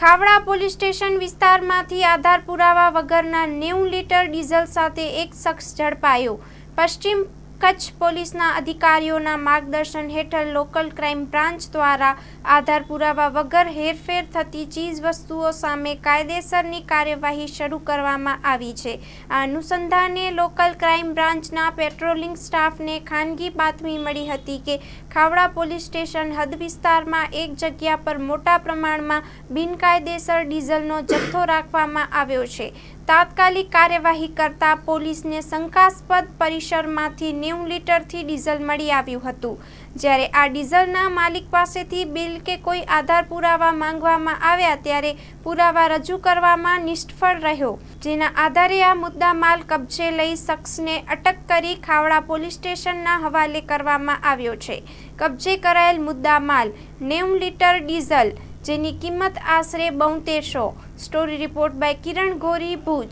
Khavda police station વિસ્તારમાંથી આધાર પુરાવા વગરના નેવું લીટર ડીઝલ સાથે એક શખ્સ ઝડપાયો. પશ્ચિમ કચ્છ પોલીસના અધિકારીઓના માર્ગદર્શન હેઠળ લોકલ ક્રાઇમ બ્રાન્ચ દ્વારા આધાર પુરાવા વગર હેરફેર થતી ચીજ વસ્તુઓ સામે કાયદેસરની કાર્યવાહી શરૂ કરવામાં આવી છે. આ અનુસંધાને લોકલ ક્રાઇમ બ્રાન્ચના પેટ્રોલિંગ સ્ટાફને ખાનગી બાતમી મળી હતી કે ખાવડા પોલીસ સ્ટેશન હદ વિસ્તારમાં એક જગ્યા પર મોટા પ્રમાણમાં બિનકાયદેસર ડીઝલનો જથ્થો રાખવામાં આવ્યો છે. તાત્કાલિક કાર્યવાહી કરતા પોલીસને શંકાસ્પદ પરિસરમાંથી નેવું લીટરથી ડીઝલ મળી આવ્યું હતું. જ્યારે આ ડીઝલના માલિક પાસેથી બિલ કે કોઈ આધાર પુરાવા માંગવામાં આવ્યા ત્યારે પુરાવા રજૂ કરવામાં નિષ્ફળ રહ્યો. જેના આધારે આ મુદ્દા માલ કબજે લઈ શખ્સને અટક કરી ખાવડા પોલીસ સ્ટેશનના હવાલે કરવામાં આવ્યો છે. કબજે કરાયેલ મુદ્દા માલ, નેવું લીટર ડીઝલ જેની કિંમત આશરે બોતેરસો. Story report by Kiran Gori Bhuj.